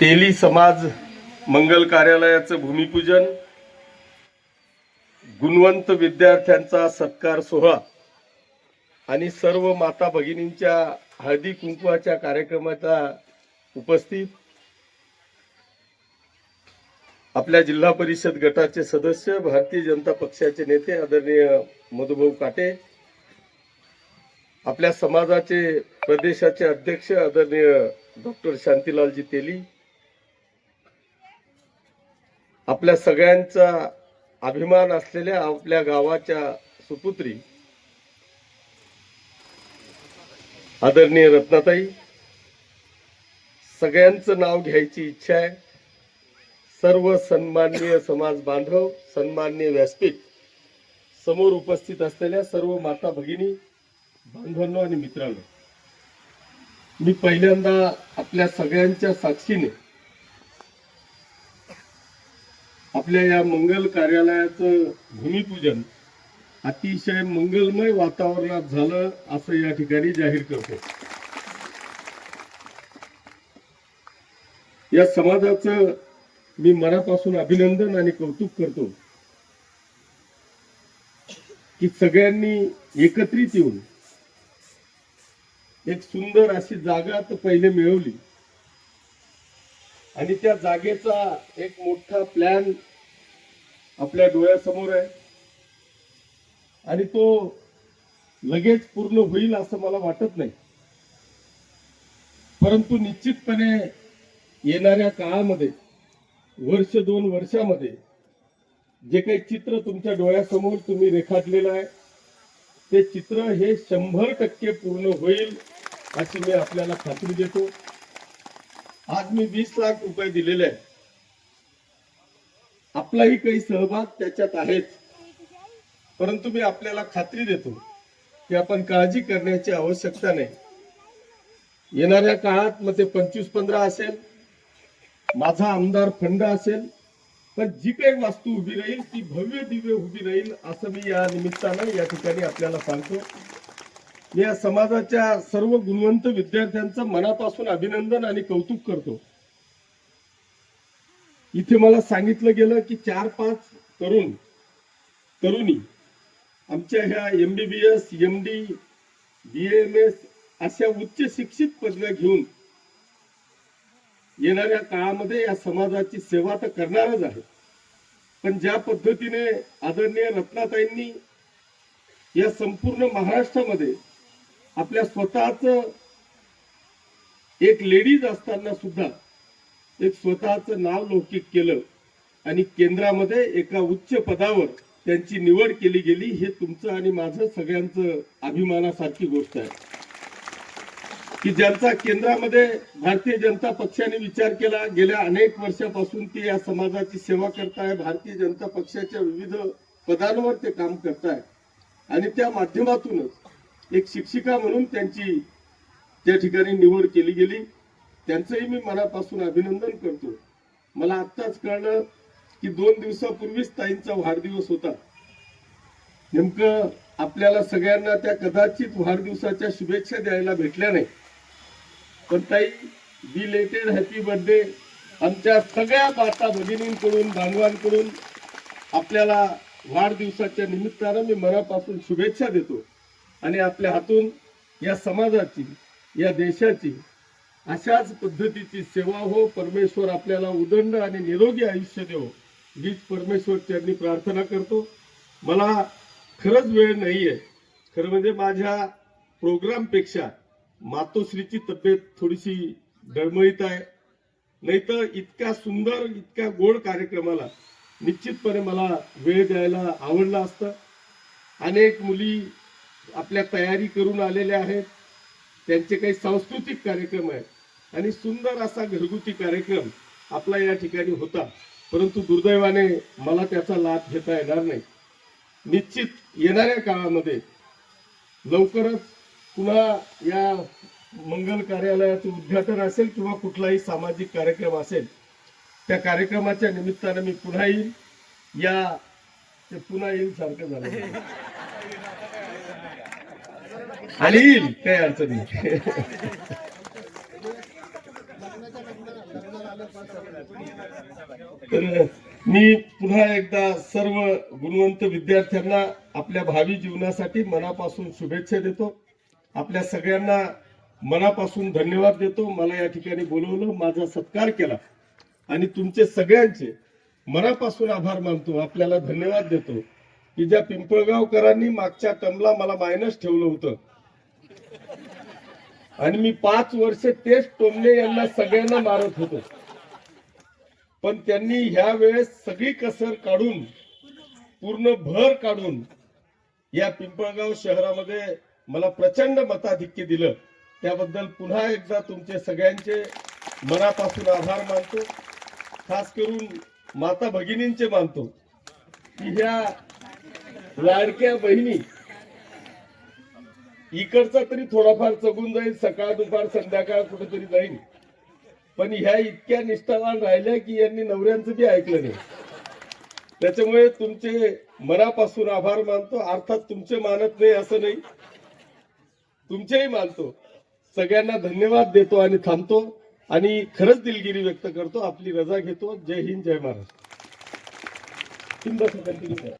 तेली समाज मंगल कार्यालयाचं भूमिपूजन गुणवंत विद्यार्थ्यांचा सत्कार सोहळा आणि सर्व माता भगिनींच्या हळदी कुंकवाच्या कार्यक्रमाचा उपस्थित आपल्या जिल्हा परिषद गटाचे सदस्य भारतीय जनता पक्षाचे नेते आदरणीय मधुभाऊ काटे आपल्या समाजाचे प्रदेशाचे अध्यक्ष आदरणीय डॉक्टर शांतीलालजी तेली आपल्या सगळ्यांचा अभिमान असलेल्या आपल्या गावाच्या सुपुत्री आदरणीय रत्नाताई सगळ्यांचं नाव घ्यायची इच्छा आहे. सर्व सन्माननीय समाज बांधव सन्माननीय व्यासपीठ समोर उपस्थित असलेल्या सर्व माता भगिनी बांधवांनो आणि मित्रांनो मी पहिल्यांदा आपल्या सगळ्यांच्या साक्षीने आपल्या या मंगल कार्यालयाचं भूमिपूजन अतिशय मंगलमय वातावरणात झालं असं या ठिकाणी जाहीर करतो. या समाजाचं मी मनापासून अभिनंदन आणि कौतुक करतो की सगळ्यांनी एकत्रित येऊन एक सुंदर अशी जागा तर पहिले मिळवली. आणि त्या जागेचा एक मोठा प्लॅन आपल्या डोळ्यासमोर आहे. आणि तो लगेच पूर्ण होईल असं मला वाटत नाही. परंतु निश्चितपणे येणाऱ्या काळामध्ये वर्ष दोन वर्षामध्ये जे काही चित्र तुमच्या डोळ्यासमोर तुम्ही रेखाटलेलं आहे ते चित्र हे शंभर टक्के पूर्ण होईल. अशी मी आपल्याला खात्री देतो. आज मी वीस लाख रुपये दिलेले आहे आपलाही काही सहभाग त्याच्यात आहेच परंतु मी आपल्याला खात्री देतो की आपण काळजी करण्याची आवश्यकता नाही. येणाऱ्या काळात मग ते पंचवीस पंधरा असेल माझा आमदार फंड असेल पण जी काही वास्तू उभी राहील ती भव्य दिव्य उभी राहील असं मी या निमित्तानं या ठिकाणी आपल्याला सांगतो. या समाजाच्या सर्व गुणवंत विद्यार्थ्यांचं मनापासून अभिनंदन आणि कौतुक करतो. इथे मला सांगितलं गेलं की चार पाच तरुण तरुणी आमच्या ह्या MBBS M D B M S अशा उच्च शिक्षित पदव्या घेऊन येणाऱ्या काळामध्ये या समाजाची सेवा तर करणारच आहे. पण ज्या पद्धतीने आदरणीय रत्नाताईंनी या संपूर्ण महाराष्ट्रामध्ये आपल्या स्वतःच एक लेडीज असताना सुद्धा एक स्वतःच नाव लौकिक केलं आणि केंद्रामध्ये एका उच्च पदावर त्यांची निवड केली गेली हे तुमचं आणि माझं सगळ्यांचं अभिमानासारखी गोष्ट आहे. की ज्यांचा केंद्रामध्ये भारतीय जनता पक्षाने विचार केला गेल्या अनेक वर्षापासून ते या समाजाची सेवा करताय भारतीय जनता पक्षाच्या विविध पदांवर ते काम करताय. आणि त्या माध्यमातूनच एक शिक्षिका म्हणून त्यांची त्या ठिकाणी निवड केली गेली. त्यांचंही मी मनापासून अभिनंदन करतो. मला आत्ताच कळलं की दोन दिवसापूर्वीच ताईंचा वाढदिवस होता. नेमकं आपल्याला सगळ्यांना त्या कदाचित वाढदिवसाच्या शुभेच्छा द्यायला भेटल्या नाही. पण ताई बिलेटेड हॅपी बर्थडे आमच्या सगळ्या माता भगिनींकडून बांधवांकडून आपल्याला वाढदिवसाच्या निमित्तानं मी मनापासून शुभेच्छा देतो. आणि आपल्या हातून या समाजाची या देशाची अशाच पद्धतीची सेवा हो परमेश्वर आपल्याला उदंड आणि निरोगी आयुष्य देव हीच परमेश्वर त्यांनी प्रार्थना करतो. मला खरंच वेळ नाही आहे खरं म्हणजे माझ्या प्रोग्रामपेक्षा मातोश्रीची तब्येत थोडीशी डळमळीत आहे. नाही तर इतक्या सुंदर इतक्या गोड कार्यक्रमाला निश्चितपणे मला वेळ द्यायला आवडलं असतं. अनेक मुली आपल्या तयारी करून आलेल्या आहेत. त्यांचे काही सांस्कृतिक कार्यक्रम आहेत. आणि सुंदर असा घरगुती कार्यक्रम आपला या ठिकाणी होता. परंतु दुर्दैवाने मला त्याचा लाभ घेता येणार नाही. निश्चित येणाऱ्या काळामध्ये लवकरच पुन्हा या मंगल कार्यालयाचं उद्घाटन असेल किंवा कुठलाही सामाजिक कार्यक्रम असेल त्या कार्यक्रमाच्या निमित्तानं मी पुन्हा येईल. या ते पुन्हा येईल सारखं झालं. आणि येईल. काही अडचण तर मी पुन्हा एकदा सर्व गुणवंत विद्यार्थ्यांना आपल्या भावी जीवनासाठी मनापासून शुभेच्छा देतो. आपल्या सगळ्यांना मनापासून धन्यवाद देतो. मला या ठिकाणी बोलवलं माझा सत्कार केला. आणि तुमचे सगळ्यांचे मनापासून आभार मानतो. आपल्याला धन्यवाद देतो. की ज्या पिंपळगावकरांनी मागच्या टर्मला मला मायनस ठेवलं होतं आणि मी पाच वर्ष तेच टोमले यांना सगळ्यांना मारत होतो. पण त्यांनी ह्या वेळेस सगळी कसर काढून पूर्ण भर काढून या पिंपळगाव शहरामध्ये मला प्रचंड मताधिक्य दिलं. त्याबद्दल पुन्हा एकदा तुमचे सगळ्यांचे मनापासून आभार मानतो. खास करून माता भगिनींचे मानतो. की ह्या लाडक्या बहिणी इकडचा तरी थोडाफार चगून जाईल सकाळ दुपार संध्याकाळ कुठेतरी जाईल. पण ह्या इतक्या निष्ठावान राहिल्या की यांनी नवऱ्यांचं बी ऐकलं नाही. त्याच्यामुळे तुमचे मनापासून आभार मानतो. अर्थात तुमचे मानत नाही असं नाही. तुमचेही मानतो. सगळ्यांना धन्यवाद देतो आणि थांबतो. आणि खरंच दिलगिरी व्यक्त करतो. आपली रजा घेतो. जय हिंद जय महाराष्ट्र.